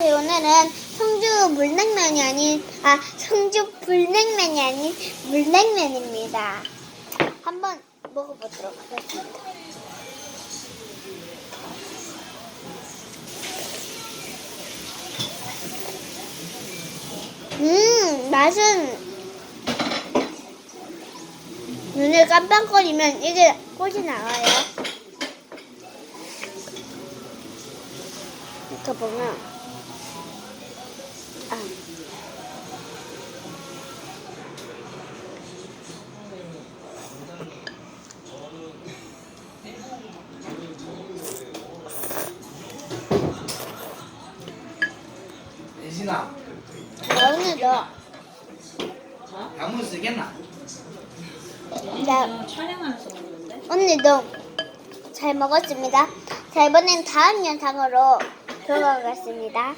네, 오늘은 성주 물냉면이 아닌 아 성주 불냉면이 아닌 물냉면입니다. 한번 먹어보도록 하겠습니다. 음 맛은 눈을 깜빡거리면 이게 꽃이 나와요. 이렇게 보면 대신아 오늘도 양문 쓰겠나? 나 촬영하면서 먹는데? 오늘도 잘 먹었습니다. 자 이번엔 다음 영상으로 돌아가겠습니다.